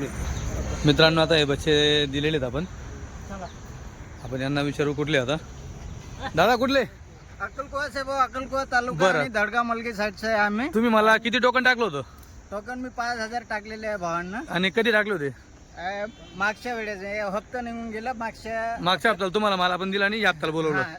पुढे. मित्रांनो आता हे बच्चे दिलेले आहेत आपण आपण यांना विचारू कुठले आता? दादा कुठले? अक्कलकुवा से भाऊ अक्कलकुवा तालुका बरं. आणि दडगा मलगी साईडचं आहे आम्ही. तुम्ही मला किती टोकन टाकलं होतं? टोकन मी पाच हजार टाकलेले आहे भावांना. आणि कधी टाकले होते? अं, मागच्या वेळेस हे हप्ता निघून गेला मागच्या मागच्या हप्त्याला तुम्हाला मला पण दिला आणि या हप्त्याला बोलवलं. हा,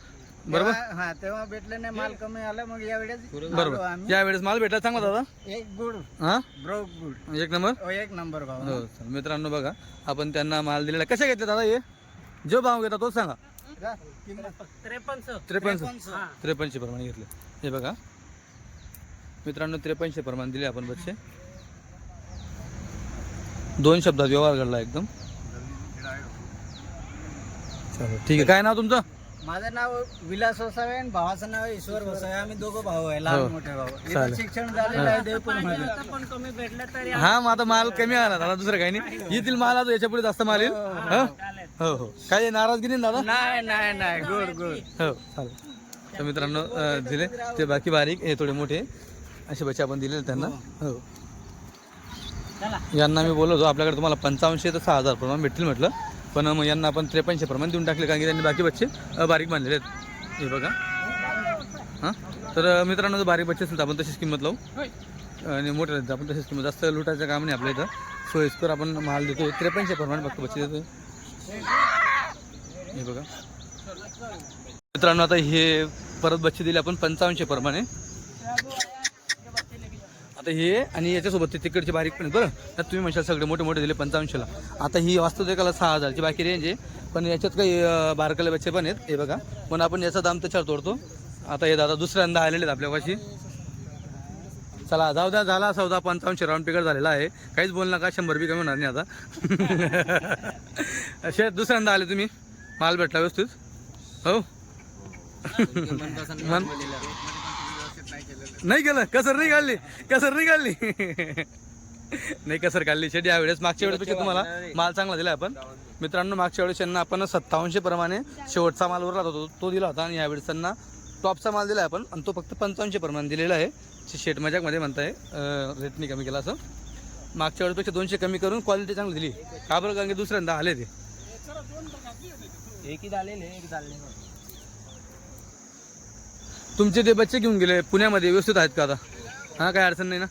बरोबर. तेव्हा- हा तेव्हा भेटले नाही माल कमी आला मग यावेळेस आलो बरोबर आम्ही या वेळेस माल भेटला चांगला दादा. एक गुड. हा? Bro good. एक नंबर? हो, एक नंबर भाव हो चल, मित्रांनो बघा आपण त्यांना माल दिलेला. कशा घेतले दादा हे? जो भाव घेता तोच सांगा. त्रेपन्न. त्रेपन्न. त्रेपन्नशे प्रमाणे घेतले. हे बघा. मित्रांनो त्रेपन्नशे प्रमाणे दिले आपण बच्चे. दोन शब्दात व्यवहार घडला एकदम. चलो ठीक आहे. काय नाव तुमचं? माझं नाव विलास वसावे आणि भावाचं नाव ईश्वर वसावे. आम्ही दोघं भाऊ आहे लहान हो. मोठे भाऊ. इथं चालेल. शिक्षण झालेलं आहे देवपूरमध्ये. हा मग आता माल कमी आला दादा दुसरं काही नाही. येतील माल आता याच्यापुढे जास्त माल येईल. हं? हो हो. काही नाराजगी नाही ना दादा? नाही नाही नाही. गुड गुड हो चालेल. तर मित्रांनो अं, दिले. ते बाकी बारीक हे थोडे मोठे. असे बच्चे आपण दिलेले त्यांना. हो. यांना मी बोललो होतो आपल्याकडे तुम्हाला पंचावन्नशे तर सहा हजार प्रमाण भेटतील म्हटलं. पण मग यांना आपण त्रेपन्नशे प्रमाण देऊन टाकले कारण की त्यांनी बाकी बच्चे बारीक बांधलेले आहेत. हे बघा. हां? तर मित्रांनो जर बारीक बच्चे असेल तर आपण तशीच किंमत लावू. आणि मोठे तर आपण तशीच किंमत. जास्त लुटायचं काम नाही आपल्या इथं. सोयीस्कर आपण माल देतो. त्रेपन्नशे प्रमाणे फक्त बच्चे देतो हे बघा. मित्रांनो आता हे परत बच्चे दिले आपण पंचावन्नशे प्रमाणे. आता हे आणि याच्यासोबत ते तिकडचे बारीक पण बरं. तर तुम्ही म्हणशाल सगळे मोठे मोठे दिले पंचावन्नशेला. आता ही वास्तव एकाला सहा हजारची बाकी रेंज आहे. पण याच्यात काही बारकाले बच्चे पण आहेत हे बघा. पण आपण याचा दाम त्याच्यावर तोडतो. आता हे दादा दुसऱ्यांदा आलेले आहेत आपल्यापाशी. चला जाऊ द्या झाला चौदा पंचावन्नशे राऊंड पिकअप झालेला आहे. काहीच बोल नका शंभर बी कमी होणार नाही आता. असे दुसऱ्यांदा आले तुम्ही. माल भेटला व्यवस्थित. हो. मन नाही केलं कसर नाही काढली कसर नाही काढली. नाही कसर काढली शेट यावेळेस मागच्या वेळेस तुम्हाला माल चांगला दिला आपण. मित्रांनो मागच्या वेळेस त्यांना आपण सत्तावनशे प्रमाणे शेवटचा माल उरला होता तो दिला होता आणि यावेळेस त्यांना टॉपचा माल दिला आपण आणि तो फक्त पंचावन्नशे प्रमाणे दिलेला आहे. शेट मजाकमध्ये म्हणताय रेटनी कमी केला असं. मागच्या वेळेपेक्षा दोनशे कमी करून क्वालिटी चांगली दिली. का बरं? कारण की दुसऱ्यांदा आले ते. एक झालेले एक झाले तुमचे ते बच्चे घेऊन गेले पुण्यामध्ये व्यवस्थित आहेत का आता? हां काय अडचण नाही ना?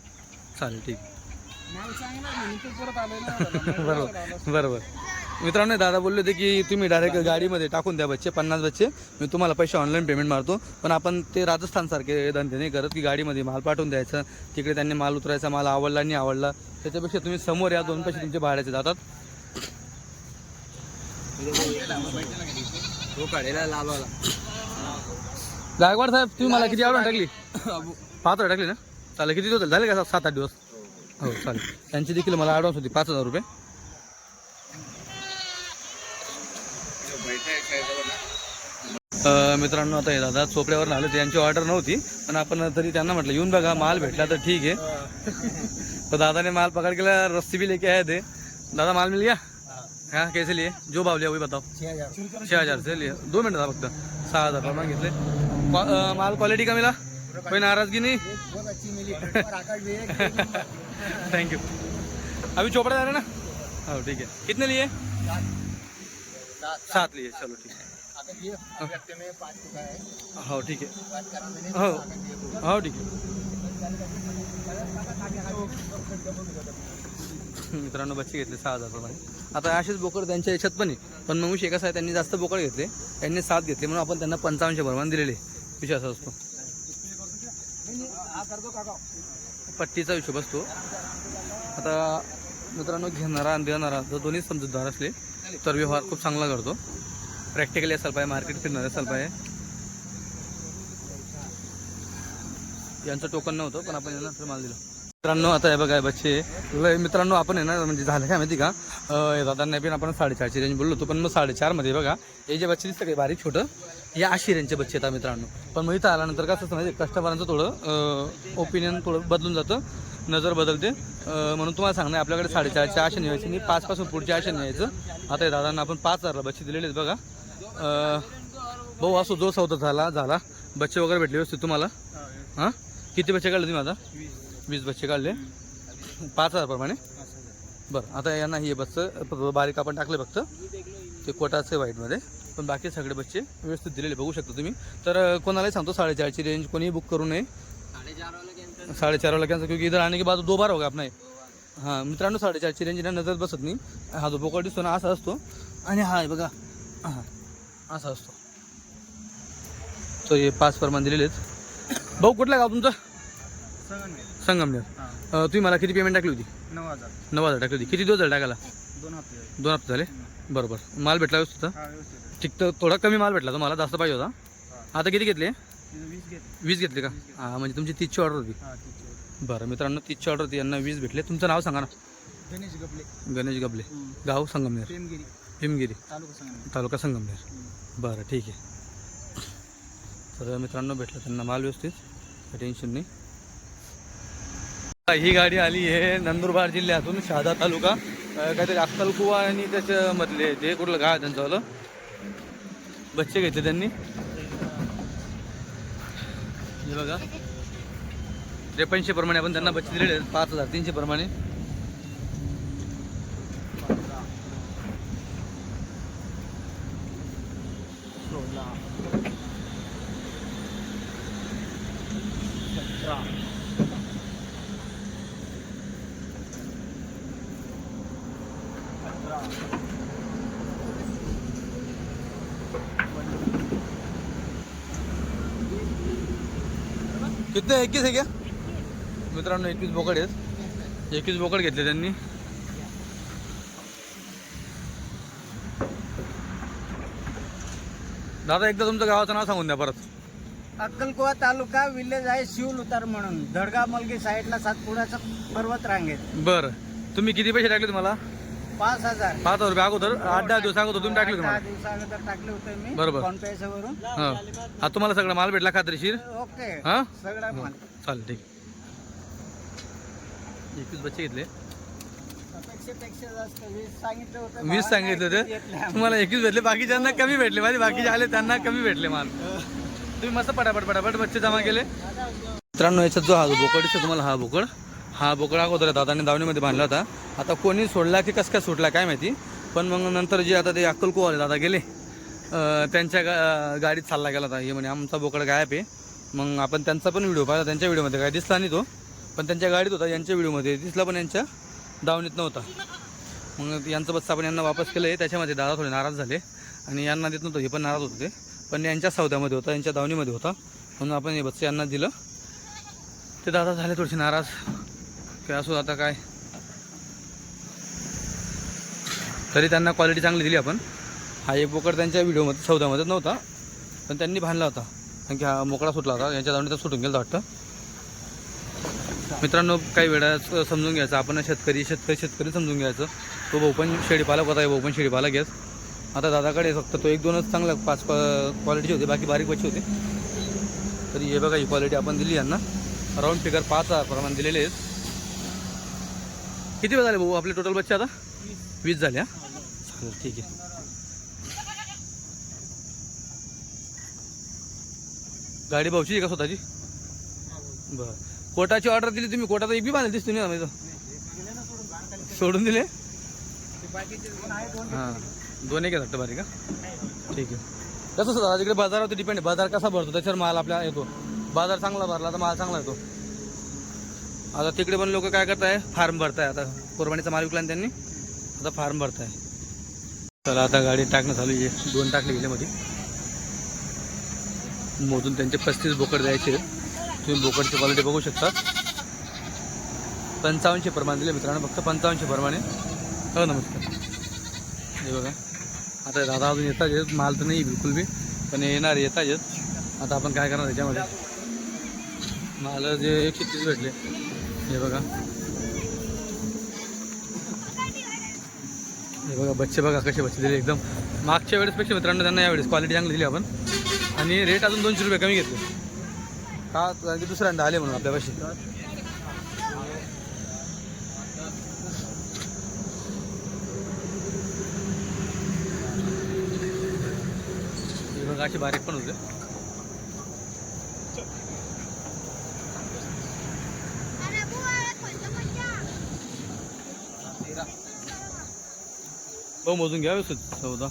चालेल ठीक. बरोबर बरोबर. मित्रांनो दादा बोलले होते की तुम्ही डायरेक्ट गाडीमध्ये टाकून द्या बच्चे पन्नास बच्चे. मी तुम्हाला पैसे ऑनलाईन पेमेंट मारतो. पण आपण ते राजस्थानसारखे धंदे नाही करत की गाडीमध्ये माल पाठवून द्यायचं तिकडे त्यांनी माल उतरायचा माल आवडला नाही आवडला. त्याच्यापेक्षा तुम्ही समोर या दोन पैसे तुमचे भाड्याचे जातात. हो, तो काढेला लालवाला गायकवाड साहेब तुम्ही मला किती आवडून टाकली? पाच हज़ार टाकली ना? चालेल किती दिवस झाले? का सात- सात आठ दिवस? हो चालेल. त्यांची देखील मला ॲडव्हान्स होती पाच हज़ार रुपये. मित्रांनो आता हे दादा चोपड्यावर आले त्यांची ऑर्डर नव्हती पण आपण तरी त्यांना म्हटलं येऊन बघा माल भेटला तर ठीक आहे. तो दादा ने माल पकड़ के रस्सी भी लेके आए थे दादा माल मिल गया हाँ कैसे लिए? जो भाव लिया वही बताओ. छः हज़ार. से लिए. दो मिनट था फक्त. सहा हज़ार प्रमाण घेतले. क्वा- माल क्वालिटी का मिला कोई नाराजगी नहीं? बहुत अच्छी मिली और आकाश एक थैंक यू अभी चोपड़ा जा रहे ना? हाँ ठीक है. कितने लिए? सात लिए चलो ठीक है. हफ्ते में पाँच चुका है हो ठीक है. बात करा मैंने हो हो ठीक आहे मित्रांनो बच्चे घेतले सहा हजार प्रमाणे आता असेच बोकड त्यांच्या याच्यात पण आहे. पण मग एका साहेब त्यांनी जास्त बोकड घेतले. त्यांनी सात घेतले म्हणून आपण त्यांना पंचावन्नशे प्रमाण दिलेले. असा असतो. पट्टीचा हिशोब असतो. आता मित्रांनो घेणारा आणि देणारा जर दोन्ही समजूतदार असले तर व्यवहार खूप चांगला करतो. प्रॅक्टिकली असायला पाहिजे मार्केट फिरणार असायला पाहिजे. यांचं टोकन नव्हतं पण आपण यांना माल दिला. मित्रांनो आता हे बघा बच्चे. लय मित्रांनो आपण आहे ना म्हणजे झालं काय माहिती का? दादांना पण आपण साडेचारची रेंज बोललो होतो पण मग साडेचारमध्ये बघा हे जे बच्चे दिसतं काही बारीक छोटं. या अशी रेंजचे बच्चे येतात मित्रांनो. पण मग इथं आल्यानंतर कसं असतं माहिती कस्टमरांचं थोडं ओपिनियन थोडं बदलून जातं नजर बदलते. म्हणून तुम्हाला सांगणं आपल्याकडे साडेचारच्या आशे न्यायची आणि पाचपासून पुढच्या आशे न्यायचं आता हे दादांना आपण पाच हजारला बच्चे दिलेले आहेत बघा. भाऊ असो जो सौदा झाला झाला. बच्चे वगैरे भेटले व्यवस्थित तुम्हाला? हां? किती बच्चे काढले तुम्ही आता? वीस बच्चे काढले. पाच हजारप्रमाणे बरं आता यांना हे बसचं बारीक आपण टाकले फक्त. ते कोटाचे व्हाईटमध्ये पण बाकी सगळे बच्चे व्यवस्थित दिलेले बघू शकता तुम्ही. तर कोणालाही सांगतो साडेचारची रेंज कोणीही बुक करू नये. साडेचार वाला कॅन्सल क्योंकि इधर आने के बाद दो बार होगा अपना हां मित्रांनो साडेचारची रेंज ना नजर बसत नाही. हा जो बोकड दिसतो ना असा असतो. आणि हा बघा. हां असा असतो. तो हे पाच प्रमाण दिलेले आहेत. भाऊ कुठला गाव तुमचं? संगमनेर. तुम्ही मला किती पेमेंट टाकली होती? नऊ हजार. नऊ हजार टाकली होती. किती दिवस झाले टाकायला? दोन हप्ते दोन हप्ते झाले? बरोबर. माल भेटला व्यवस्थित ठीक तर थोडा कमी माल भेटला तुम्हाला जास्त पाहिजे होता. आता किती घेतले? वीस घेत वीस घेतले का? हां म्हणजे तुमची तीसची ऑर्डर होती. बरं मित्रांनो तीसची ऑर्डर होती यांना वीस भेटले. तुमचं नाव सांगा ना. गणेश गबले गणेश गबले गाव संगमनेर. हिमगिरी तालुका सांगा तालुका संगमनेर. बरं ठीक आहे. तर मित्रांनो भेटलं त्यांना माल व्यवस्थित. काही टेन्शन नाही. ही गाडी आली आहे नंदुरबार जिल्ह्यातून शहादा तालुका. काहीतरी अक्कलकुवा आणि त्याच्यामधले ते कुठलं गाव आहे त्यांच्यावालं बच्चे घेतले त्यांनी हे बघा त्रेपन्नशे प्रमाणे आपण त्यांना बच्चे दिलेले आहेत पाच हजार तीनशे प्रमाणे सोळा किती एकवीस आहे का मित्रांनो एकवीस बोकड आहेत. एकवीस बोकड घेतले त्यांनी. दादा एकदा तुमचं गावाचं नाव सांगून द्या परत. अक्कलकुवा तालुका विलेज आहे शिवल उतार म्हणून. धडगा मलगी साईडला सातपुड्याचा पर्वत रांगेत बरं. तुम्ही किती पैसे टाकले तुम्हाला? पाच हजार. पाच हजार रुपये अगोदर आठ दहा दिवस अगोदर तुम्ही टाकले दहा तुम्हाला दिवसा अगोदर टाकले होते मी बरोबर. फोन हां. आता तुम्हाला सगळं माल भेटला खात्रीशीर ओके. हां? सगळा माल. चालेल ठीक. एकवीस बच्चे घेतले. अपेक्षेपेक्षा जास्त वीस सांगितलं होतं वीस सांगितलं होते? आम्ही. तुम्हाला एकवीस भेटले बाकीच्यांना कमी भेटले. माझे बाकीचे आले त्यांना कमी भेटले माल. तुम्ही मस्त पटापट पटापट बच्चे जमा केले. मित्रांनो याच्यात जो हा जो बोकड दिसतो तुम्हाला हा बोकड. हा बोकडा अगोदर दादाने दावणीमध्ये बांधला होता. आता कोणी सोडला की कसं काय सुटला काय माहिती. पण मग नंतर जे आता ते अक्कलकुवाले दादा गेले त्यांच्या गा गाडीत चालला गेला होता. हे म्हणे आमचा बोकड गायब आहे. मग आपण त्यांचा पण व्हिडिओ पाहिला त्यांच्या व्हिडिओमध्ये काय दिसला नाही तो. पण त्यांच्या गाडीत होता यांच्या व्हिडिओमध्ये. दिसला पण यांच्या दावणीत नव्हता. मग यांचं बस आपण यांना वापस केलं आहे त्याच्यामध्ये दादा थोडे नाराज झाले. आणि यांना देत नव्हतं हे पण नाराज होते. पण यांच्या सौद्यामध्ये होता यांच्या दावणीमध्ये होता. म्हणून आपण हे बच्चे यांना दिलं. ते दादा झाले थोडेसे नाराज. काय असो आता काय. तरी त्यांना क्वालिटी चांगली दिली आपण. हा एक बोकड त्यांच्या व्हिडिओमध्ये सौद्यामध्ये नव्हता. पण त्यांनी बांधला होता. कारण की हा मोकळा सुटला होता. यांच्या तर सुटून गेला वाटतं. मित्रांनो काही वेळा समजून घ्यायचं. आपण शेतकरी शेतकरी शेतकरी समजून घ्यायचं. तो भाऊ पण शेळीपालक होता हे भाऊ पण शेळीपालक घेस आता दादाकडे फक्त. तो एक दोनच चांगला पाच क्वालिटीचे होते. बाकी बारीक बच्चे होते. तरी हे बघा ही क्वालिटी आपण दिली यांना. राऊंड फिगर पाच हजार प्रमाण दिलेले आहेत. किती वेळ झाले भाऊ आपले टोटल बच्चे आता? वीस झाले हा? चालेल ठीक आहे. गाडी भाऊची आहे का स्वतःची? बरं. कोटाची ऑर्डर दिली तुम्ही कोटाचा एक बी बांधेल दिसतो ना आम्ही सोडून दिले? हां. दोन एक वाटतं बारीक का ठीक आहे. कसं सर तिकडे बाजारावरती डिपेंड आहे. बाजार कसा भरतो? त्याच्यावर माल आपल्या येतो. बाजार चांगला भरला तर माल चांगला येतो. आता तिकडे पण लोक काय करताय? फार्म भरताय. आता कोरबाणीचा माल विकला त्यांनी. आता फार्म भरताय. चला आता गाडी टाकणं चालू आहे. दोन टाकले गेले मध्ये. मोजून त्यांचे पस्तीस बोकड द्यायचे. तुम्ही बोकडची क्वालिटी बघू शकता. पंचावन्नशे प्रमाणे दिले मित्रांनो. फक्त पंचावन्नशे प्रमाणे. हो नमस्कार. हे बघा. आता दादा अजून येतात येत माल तर नाही बिलकुल बी. पण येणार येतात येत आता आपण काय करणार त्याच्यामध्ये माल जे एकशे तीस भेटले. हे बघा. हे बघा बच्चे बघा कसे बच्चे दिले एकदम. मागच्या वेळेसपेक्षा मित्रांनो त्यांना यावेळेस क्वालिटी चांगली दिली आपण. आणि रेट अजून दोनशे रुपये कमी घेतले. का? कारण की दुसऱ्यांदा आले म्हणून आपल्यापाशी. हे बघा असे बारीक पण होते. भाऊ मोजून घ्या व्यवस्थित चौदा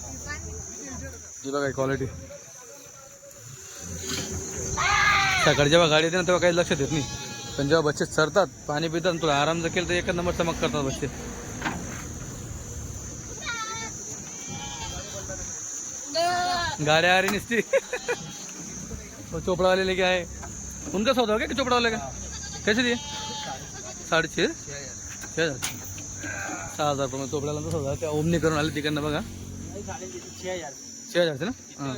ही बघा क्वालिटी सकाळी जेव्हा गाडी येते ना तेव्हा काही लक्षात येत नाही. पण जेव्हा बच्चे चरतात पाणी पितात तुला आराम जर केलं तर एकच नंबर चमक करतात बच्चे गाड्या आ रही निसती. वो चोपड़ा वाले लेके आए उनका सौदा हो कि चोपड़ा वाले का? कैसे दिए साडे छे छे हजार. सहा हजार रुपये चोपड्याला तर सौदा त्या ओमनी करून आले तिकडनं बघा. हजार छे हजारचे ना? हां.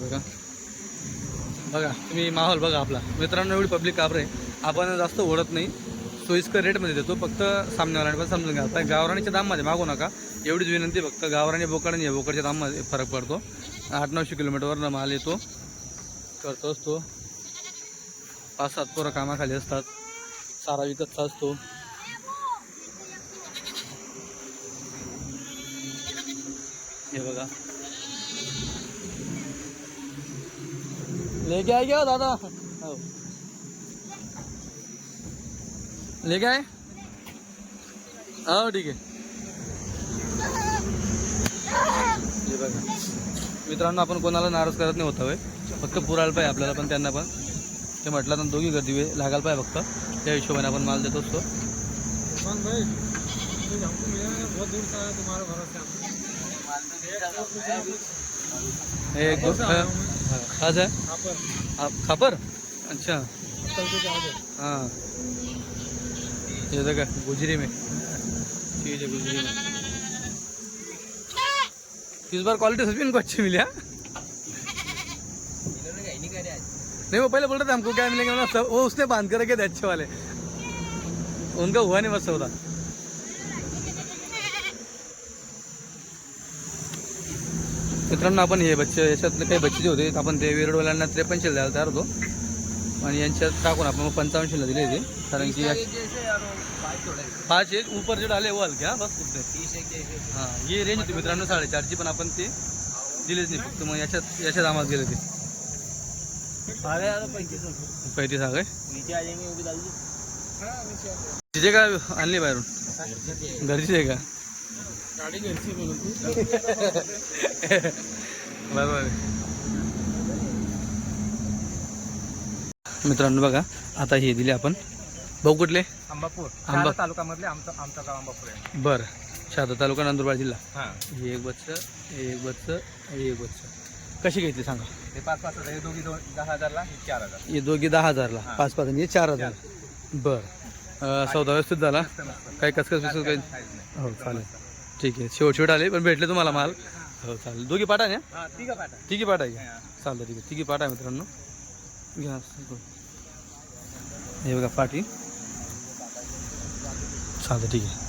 बघा. बघा तुम्ही माहोल बघा आपला. मित्रांनो एवढी पब्लिक काबरे आपण जास्त ओढत नाही. सोयीस्कर रेटमध्ये देतो. फक्त सामन्यावाल्याने पण समजून घ्या. आता गावराणीच्या दाममध्ये मागू नका. एवढीच विनंती फक्त. गावराणी बोकड आणि बोकडच्या दाममध्ये फरक पडतो. आठ नऊशे किलोमीटरवरनं माल येतो. करतो असतो. पाच सात पोरं कामाखाली असतात. सारा विकतचा असतो. हे बघा. लेके आहे घ्या हो दादा? हो. लेके आहे? हो ठीक आहे. हे बघा. मित्रांनो आपण कोणाला नाराज करत नाही होता होय फक्त पुरायला पाहिजे आपल्याला पण त्यांना पण. ते म्हटलं तर दोघी गर्दी लागायला पाहिजे फक्त. त्या हिशोबाने आपण माल देत असतो. एक आहे? आप खापर? अच्छा. हाँ. ये देखा गुजरी में. चीज है गुजरी में. इस बार क्वालिटी सच में इनको अच्छी मिली हाँ. नहीं वो पहले बोल रहे थे हमको क्या मिलेंगे? सब वो उसने बांध कर रखे थे अच्छे वाले। उनका हुआ नहीं बस सौदा। मित्रांनो आपण हे बच्चे याच्यातले काही बच्चे जे होते आपण ते वेरडवाल्यांना त्रेपन्नशे द्यायला तयार होतो. आणि यांच्यात टाकून आपण मग पंचावन्नशेला दिले ते कारण की पाच एक ऊपर जो डाले वो हलके हाँ बस उतने हाँ ये रेंज होती मित्रांनो साडेचारची पण आपण ते दिलेच नाही. फक्त मग याच्यात याच्यात आम्हाला गेले ते पैतीस हा काय? तिथे आणली बाहेरून? घरचीच आहे का? घरची बरोबर. मित्रांनो बघा आता हे दिले आपण. भाऊ कुठले? अंबापूर. आंबा- तालुक्यामधले आमचा आमचा गाव अंबापूर आहे. बरं. शहादा तालुका नंदुरबार जिल्हा. हां. हे एक बच्च हे एक बच्च हे एक बच्च. कशी घेतली सांगा? हे पाच पाच हजार हे दोघी दोन दहा हजारला हे चार हजार. हे दोघी दहा हजारला. हां. पाच पाच आणि हे चार हजार. बरं. सौदा व्यवस्थित झाला? काही कसकस बिस्कस काही? हो चालेल. ठीक आहे. शेवट शेवट आले पण भेटले तुम्हाला माल? हो चालेल. दोघी पाठा ना? हां ठीक आहे. पाठा तिघी पाठा आहे का? चालतं ठीक आहे. तिघी पाठा आहे मित्रांनो. घ्या हे बघा पाठी चालतं ठीक आहे.